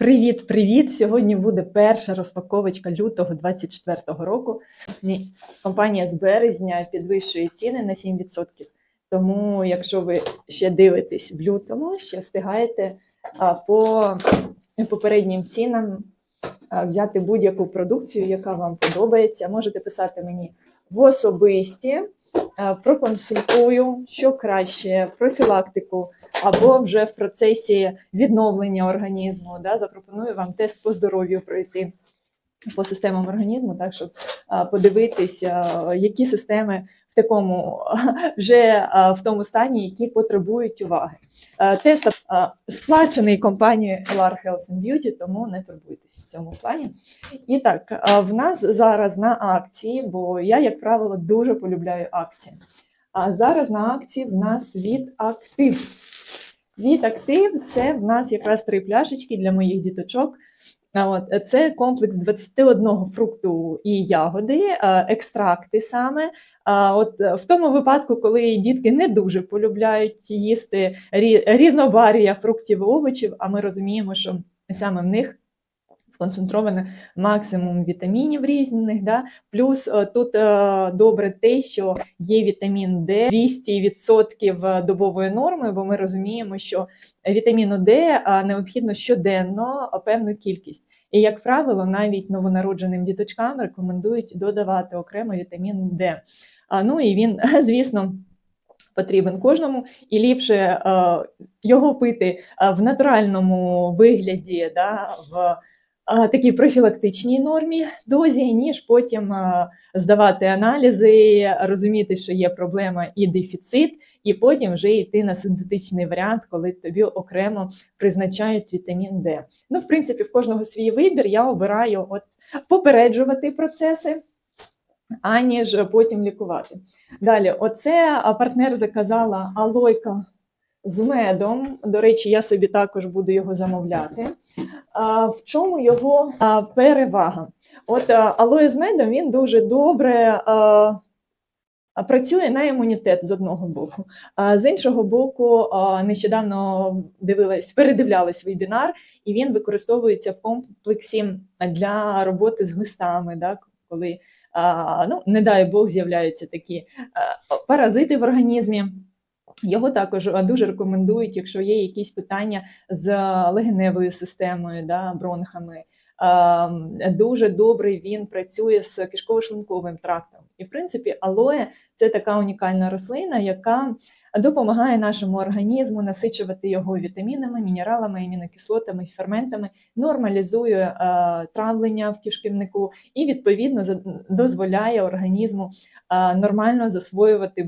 Привіт-привіт! Сьогодні буде перша розпаковочка лютого 24-го року. Ні, Компанія з березня підвищує ціни на 7%. Тому, якщо ви ще дивитесь в лютому, ще встигаєте по попереднім цінам взяти будь-яку продукцію, яка вам подобається. Можете писати мені в особисті, проконсультую, що краще, профілактику або вже в процесі відновлення організму. Да, запропоную вам тест по здоров'ю пройти по системам організму, так щоб подивитися, які системи в такому вже в тому стані, які потребують уваги. Тест сплачений компанією LR Health and Beauty, тому не турбуйтесь в цьому плані. І так, в нас зараз на акції, бо я, як правило, дуже полюбляю акції. А зараз на акції в нас від актив. Від актив це в нас якраз три пляшечки для моїх діточок. От, це комплекс 21 фрукту і ягоди, екстракти саме. От в тому випадку, коли дітки не дуже полюбляють їсти рі- різнобарія фруктів і овочів, а ми розуміємо, що саме в них сконцентровано максимум вітамінів різних. Да? Плюс е, тут е, добре те, що є вітамін Д 200% добової норми, бо ми розуміємо, що вітаміну Д е, необхідно щоденно е, певну кількість. І, як правило, навіть новонародженим діточкам рекомендують додавати окремо вітамін Д. Ну і він, звісно, потрібен кожному, і ліпше е, його пити е, в натуральному вигляді, да, в е, такій профілактичній нормі дозі, ніж потім здавати аналізи, розуміти, що є проблема і дефіцит, і потім вже йти на синтетичний варіант, коли тобі окремо призначають вітамін Д. Ну, в принципі, в кожного свій вибір. Я обираю от попереджувати процеси, аніж потім лікувати. Далі, оце партнер заказала алойка з медом. До речі, я собі також буду його замовляти. А, в чому його а, перевага? От алоє з медом він дуже добре. А, Працює на імунітет з одного боку, а з іншого боку, нещодавно дивилась, передивлялась вебінар, і він використовується в комплексі для роботи з глистами, да, коли ну, не дай Бог, з'являються такі паразити в організмі. Його також дуже рекомендують, якщо є якісь питання з легеневою системою, да, бронхами. А, Дуже добре він працює з кишково-шлунковим трактом. І, в принципі, алоє це така унікальна рослина, яка допомагає нашому організму насичувати його вітамінами, мінералами, амінокислотами, ферментами, нормалізує е, травлення в кишківнику і відповідно дозволяє організму е, нормально засвоювати е,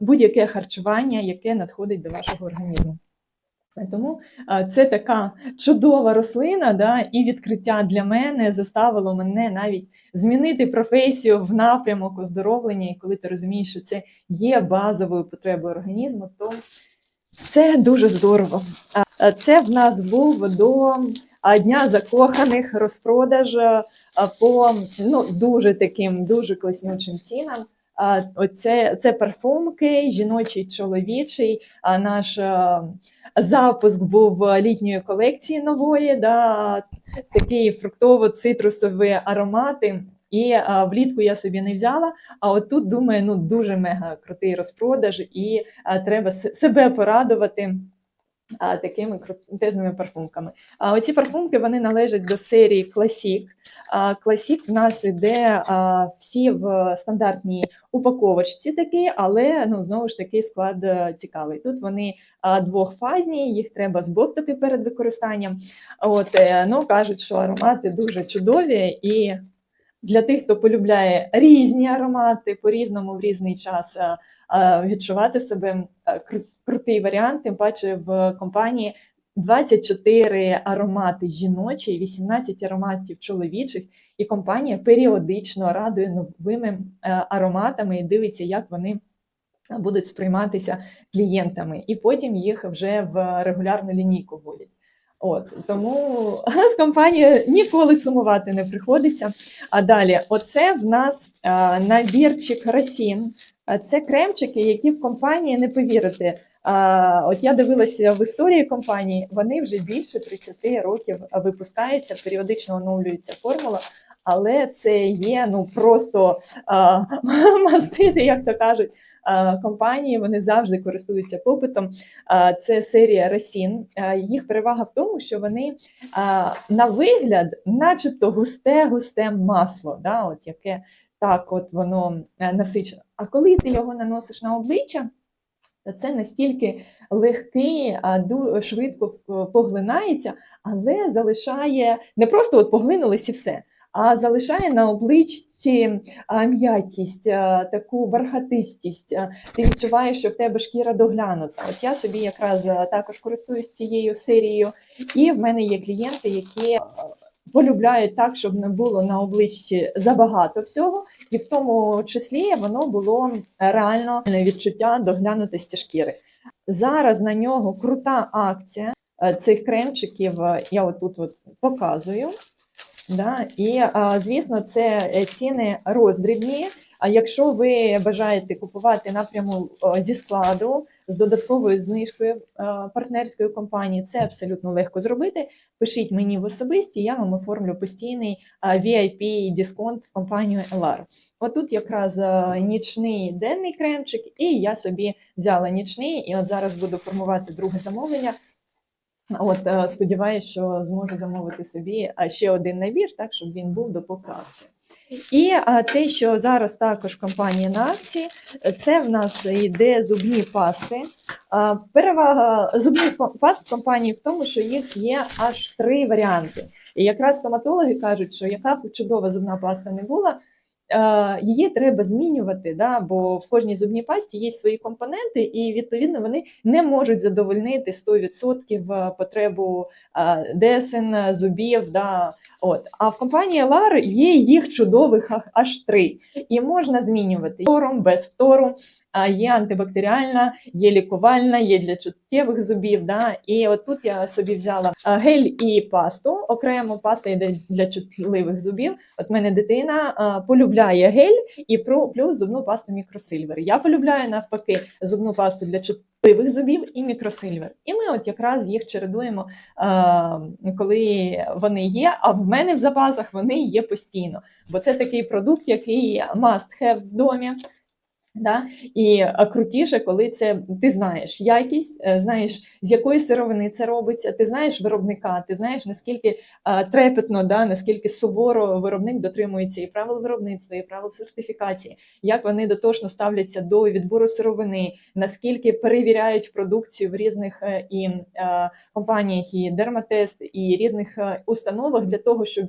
будь-яке харчування, яке надходить до вашого організму. Тому це така чудова рослина, да, і відкриття для мене заставило мене навіть змінити професію в напрямок оздоровлення. І коли ти розумієш, що це є базовою потребою організму, то це дуже здорово. А, Це в нас був до Дня закоханих розпродаж по ну, дуже таким дуже класнючим цінам. Оце це парфумки, жіночий, чоловічий. А наш запуск був літньої колекції нової, да, такі фруктово-цитрусові аромати. І а, влітку я собі не взяла. А от тут думаю, ну дуже мега крутий розпродаж, і а, треба себе порадувати а, такими крутезними парфумками. А оці парфумки вони належать до серії. А, Classic в нас іде а, всі в стандартній упаковочці такі, але ну знову ж таки склад е, цікавий. Тут вони а, двохфазні, їх треба збовтати перед використанням. От е, ну кажуть, що аромати дуже чудові і. Для тих, хто полюбляє різні аромати по-різному в різний час а, а, відчувати себе крутий варіант, тим паче в компанії 24 аромати жіночі, 18 ароматів чоловічих, і компанія періодично радує новими е, ароматами і дивиться, як вони будуть сприйматися клієнтами, і потім їх вже в регулярну лінійку вводять. От тому з компанією ніколи сумувати не приходиться. А далі, оце в нас е, набірчик Росін. Це кремчики, які в компанії не повірите. А, от я дивилася в історії компанії, вони вже більше 30 років випускаються, періодично оновлюється формула. Але це є ну просто а, мастити, як то кажуть, а, компанії. Вони завжди користуються попитом. Це серія Ресін. А, їх перевага в тому, що вони на вигляд, начебто, густе, густе масло, да, от яке так, от воно е, насичено. А коли ти його наносиш на обличчя, то це настільки легкий, швидко поглинається, але залишає не просто от поглинулось і все. А залишає на обличчі м'якість, таку бархатистість. Ти відчуваєш, що в тебе шкіра доглянута. От я собі якраз також користуюсь цією серією, і в мене є клієнти, які полюбляють так, щоб не було на обличчі забагато всього, і в тому числі воно було реально відчуття доглянутості шкіри. Зараз на нього крута акція цих кремчиків. Я отут от показую. Да? І, звісно, це е, ціни роздрібні. А якщо ви бажаєте купувати напряму зі складу з додатковою знижкою е, партнерської компанії, це абсолютно легко зробити. Пишіть мені в особисті, я вам оформлю постійний VIP дисконт в компанію LR. Отут якраз е, нічний денний кремчик, і я собі взяла нічний, і от зараз буду формувати друге замовлення. От е, сподіваюся, що зможу замовити собі ще один набір, так щоб він був до поправки. І те, що зараз також в компанії на акції, це в нас йде зубні пасти. Перевага зубних па- паст компанії в тому, що їх є аж три варіанти. І якраз стоматологи кажуть, що яка б чудова зубна паста не була, її треба змінювати, да, бо в кожній зубній пасті є свої компоненти, і відповідно вони не можуть задовольнити 100% потребу е, десен, зубів. Да, От. А в компанії LAR є їх чудових аж три. І можна змінювати фтором, без фтору. А є антибактеріальна, є лікувальна, є для чуттєвих зубів. Да? І от тут я собі взяла гель і пасту. Окремо паста йде для чутливих зубів. От мене дитина полюбляє гель і про плюс зубну пасту мікросильвер. Я полюбляю навпаки зубну пасту для чутливих зубів і мікросильвер. І ми от якраз їх чередуємо, коли вони є. А в мене в запасах вони є постійно, бо це такий продукт, який must have в домі. Да? І е, крутіше, коли це ти знаєш якість, е, знаєш, з якої сировини це робиться, ти знаєш виробника, ти знаєш, наскільки е, трепетно, да, наскільки суворо виробник дотримується і правил виробництва, і правил сертифікації, як вони дотошно ставляться до відбору сировини, наскільки перевіряють продукцію в різних і компаніях, і дерматест, і різних установах для того, щоб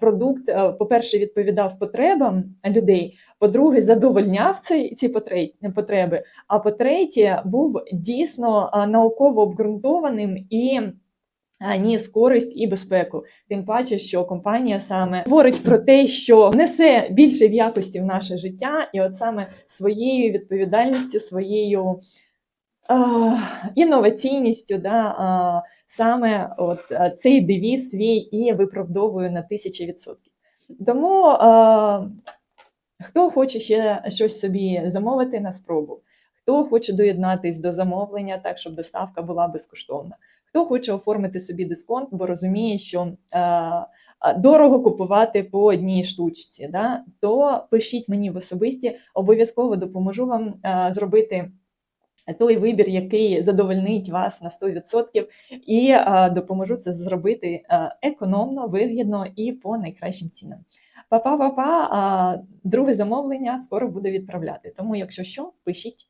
продукт, по-перше, відповідав потребам людей. По-друге, задовольняв цей ці потре- потреби. А по-третє, був дійсно науково обґрунтованим і ніс користь і безпеку. Тим паче, що компанія саме говорить про те, що несе більше в якості в наше життя, і от саме своєю відповідальністю, своєю інноваційністю, да, саме от цей девіз свій і виправдовую на тисячі відсотків. Тому а, Хто хоче ще щось собі замовити на спробу, хто хоче доєднатись до замовлення, так щоб доставка була безкоштовна, хто хоче оформити собі дисконт, бо розуміє, що е, дорого купувати по одній штучці, да? то пишіть мені в особисті, обов'язково допоможу вам е, зробити. Той вибір, який задовольнить вас на 100%, і е, допоможу це зробити е, економно, вигідно і по найкращим цінам. Па-па-па-па, а друге замовлення скоро буде відправляти. Тому, якщо що, пишіть.